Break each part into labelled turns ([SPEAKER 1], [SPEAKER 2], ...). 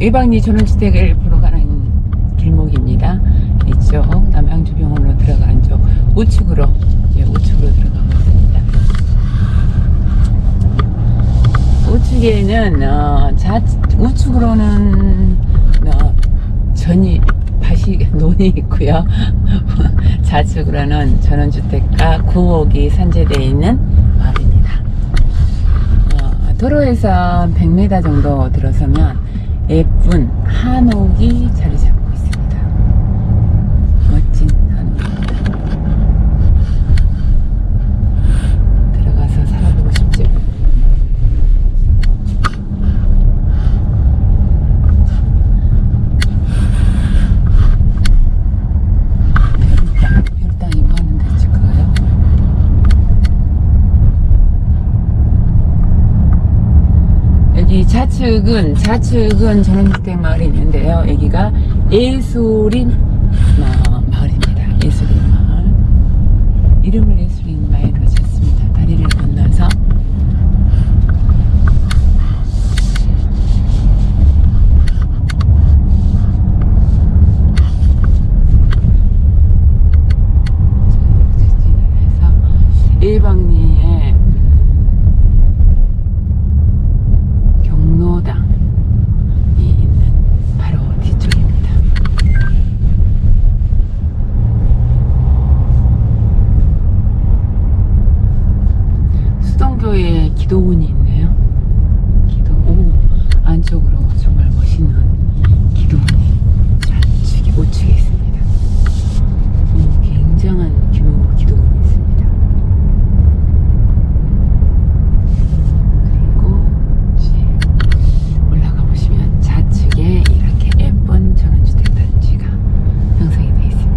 [SPEAKER 1] 외방리 전원주택을 보러 가는 길목입니다. 이쪽 남양주병원으로 들어가는 쪽 우측으로 이제 우측으로 들어가고 있습니다. 우측에는 어, 좌 우측으로는 어, 전이 밭이 논이 있고요. 좌측으로는 전원주택과 구옥이 산재되어 있는 마을입니다. 어, 도로에서 100m 정도 들어서면 예쁜 한옥이 자리 잡고 있습니다. 멋진 한옥입니다. 들어가서 살아보고 싶죠? 별당, 별당이 뭐 하는 데지 그거요? 여기 좌측은 좌측은 전원주택 마을이 있는데요. 여기가 예술인 마, 마을입니다. 예술인 마을. 이름을 예술인 마을로 지었습니다. 다리를 건너서 지나서 일방리에 경로당이 있는 바로 뒤쪽입니다. 수동교에 기도원이 있네요. 기도, 오, 안쪽으로 정말 멋있는 기도원이 좌측에 우측에 있습니다. 오, 굉장한 규모 기도원이 있습니다. 그리고 이제 올라가 보시면 좌측에 이렇게 예쁜 전원주택 단지가 형성이 되어 있습니다.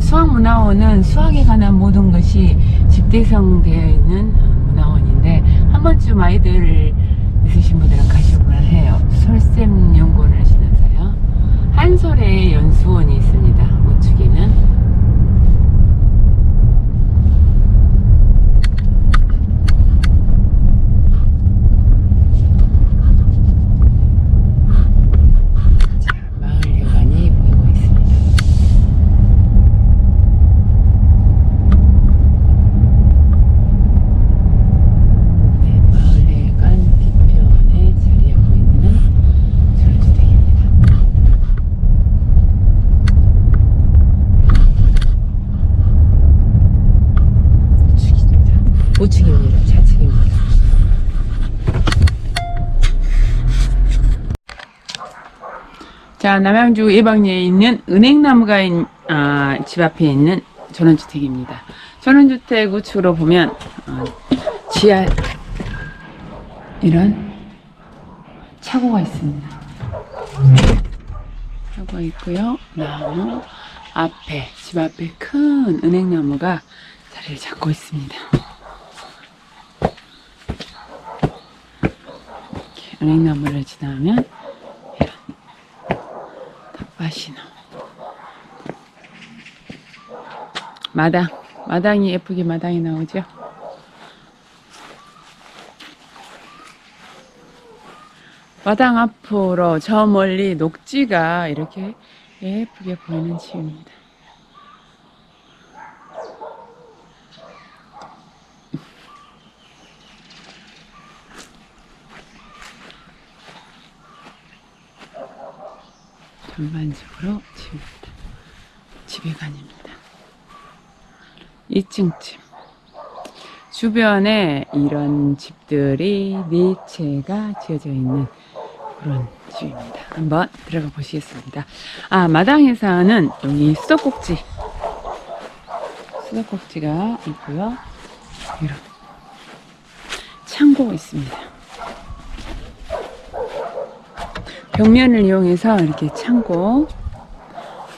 [SPEAKER 1] 수학문화원. 수학문화원은 수학에 관한 모든 것이 집대성되어 있는 어, 문화원인데 한 번쯤 아이들 있으신 분들은 가셔볼 해요. 설쌤 연구원을 하시면서요. 한솔의 연수원이 있습니다. 우측에는. 자, 마을 여관이 보이고 있습니다. 네, 마을회관 뒤편에 자리하고 있는 전원주택입니다. 우측입니다. 좌측입니다. 자, 남양주 예방리에 있는 은행나무가 있, 아, 집 앞에 있는 전원주택입니다. 전원주택 우측으로 보면 어, 지하 이런 차고가 있습니다. 차고가 있고요. 나무 앞에 집 앞에 큰 은행나무가 자리를 잡고 있습니다. 이렇게 은행나무를 지나면 이런 텃밭이 나오고 마당 마당이 예쁘게 마당이 나오죠. 마당 앞으로 저 멀리 녹지가 이렇게 예쁘게 보이는 집입니다. 전반적으로 집입니다. 집배관입니다 2층 집. 주변에 이런 집들이 네 채가 지어져 있는 그런 집입니다. 한번 들어가 보시겠습니다. 아, 마당에서는 여기 수도꼭지. 수도꼭지가 있고요. 이런 창고가 있습니다. 벽면을 이용해서 이렇게 창고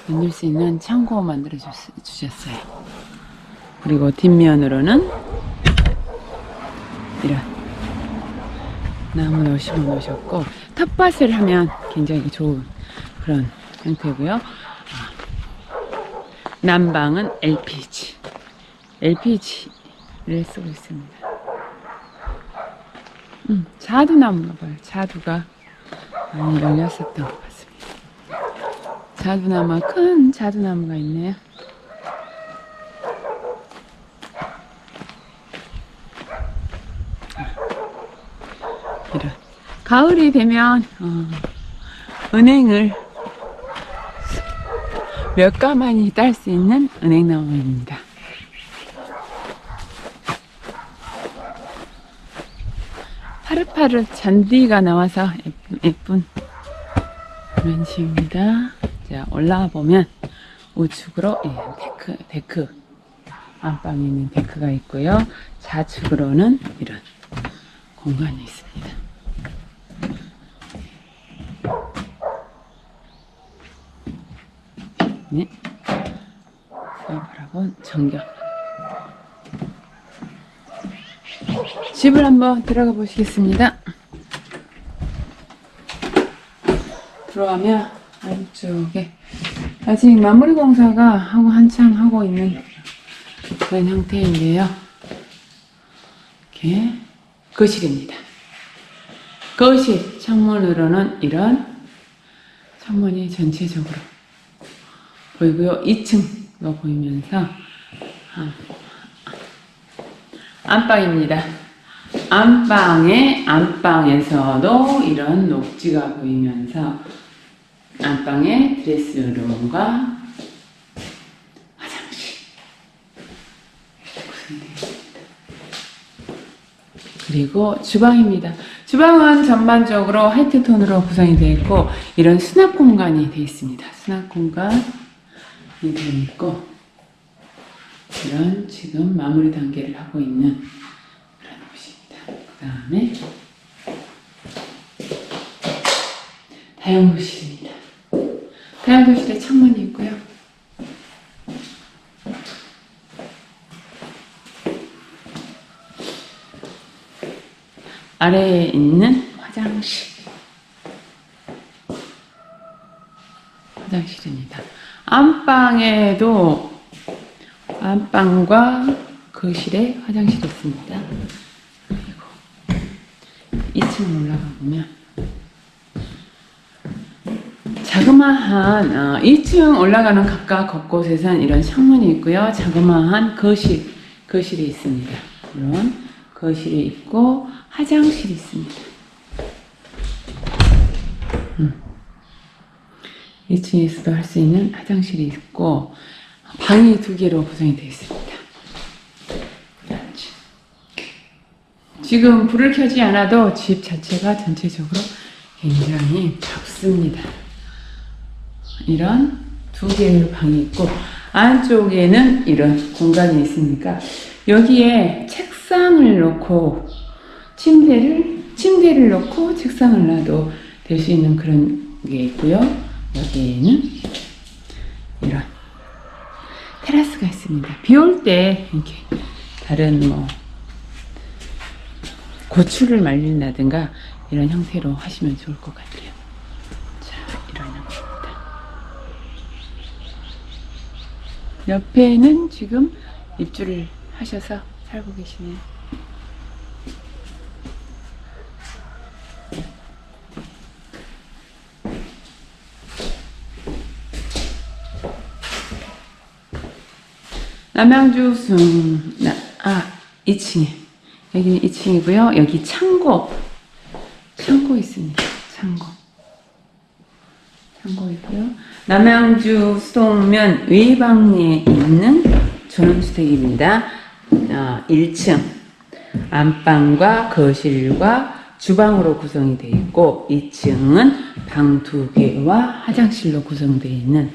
[SPEAKER 1] 만들 수 있는 창고 만들어 주- 주셨어요. 그리고 뒷면으로는 이런 나무도 심어 놓으셨고 텃밭을 하면 굉장히 좋은 그런 형태고요. 아, 난방은 LPG, LPG를 쓰고 있습니다. 음, 자두나무가 봐요. 자두가 많이 열렸었던 것 같습니다. 자두나무, 큰 자두나무가 있네요. 이런. 가을이 되면, 어, 은행을 몇 가만히 딸 수 있는 은행나무입니다. 파릇파릇 잔디가 나와서 예쁜, 그런 식입니다. 자, 올라와 보면 우측으로 예, 데크, 데크. 안방에 있는 데크가 있고요. 좌측으로는 이런 공간이 있습니다. 네. 수업하라고 정경. 집을 한번 들어가 보시겠습니다. 들어가면 안쪽에 아직 마무리 공사가 하고 한창 하고 있는 그런 형태인데요. 이렇게 거실입니다. 거실 창문으로는 이런 창문이 전체적으로 보이고요. 2층도 보이면서 아, 안방입니다. 안방에 안방에서도 이런 녹지가 보이면서 안방에 드레스룸과 화장실. 그리고 주방입니다. 주방은 전반적으로 화이트 톤으로 구성이 되어 있고 이런 수납 공간이 되어 있습니다. 수납 공간이 되어 있고 이런 지금 마무리 단계를 하고 있는 그런 곳입니다. 그 다음에 다용도실 다용도실에 창문이 있고요. 아래에 있는 화장실. 화장실입니다. 안방에도 안방과 거실에 화장실이 있습니다. 그리고 2층 올라가 보면 자그마한 어, 2층 올라가는 각각 곳곳에선 이런 창문이 있고요. 자그마한 거실 거실이 있습니다. 이런 거실이 있고 화장실이 있습니다. 음. 2층에서도 할 수 있는 화장실이 있고 방이 두 개로 구성이 되어 있습니다. 지금 불을 켜지 않아도 집 자체가 전체적으로 굉장히 작습니다. 이런 두 개의 방이 있고 안쪽에는 이런 공간이 있으니까 여기에 책상을 놓고 침대를 침대를 놓고 책상을 놔도 될 수 있는 그런 게 있고요. 여기에는 이런 테라스가 있습니다. 비 올 때 이렇게 다른 뭐 고추를 말린다든가 이런 형태로 하시면 좋을 것 같아요. 옆에는 지금 입주를 하셔서 살고 계시네요. 남양주 순, 나, 아, 2층에. 여기는 2층이고요. 여기 창고. 창고 있습니다. 창고. 창고 있고요. 남양주 수동면 외방리에 있는 전원주택입니다. 어, 1층. 안방과 거실과 주방으로 구성이 되어 있고 2층은 방 두 개와 화장실로 구성되어 있는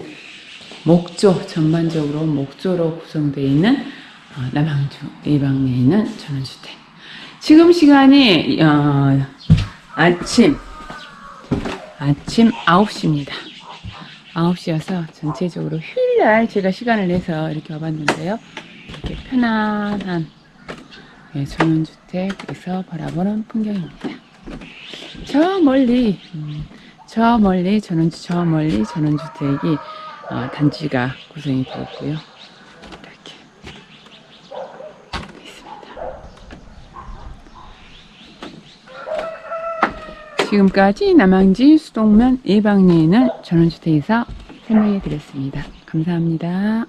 [SPEAKER 1] 목조 전반적으로 목조로 구성되어 있는 어, 남양주 예방리에 있는 전원주택. 지금 시간이 어, 아침 아침 9시입니다. 9시여서 전체적으로 휴일날 제가 시간을 내서 이렇게 와봤는데요. 이렇게 편안한 예, 전원주택에서 바라보는 풍경입니다. 저 멀리 음, 저 멀리 전원주 저 멀리 전원주택이 어, 단지가 구성이 되어 있고요. 이렇게 있습니다. 지금까지 남양지 수동면 예방리에 있는 전원주택에서 설명해 드렸습니다. 감사합니다.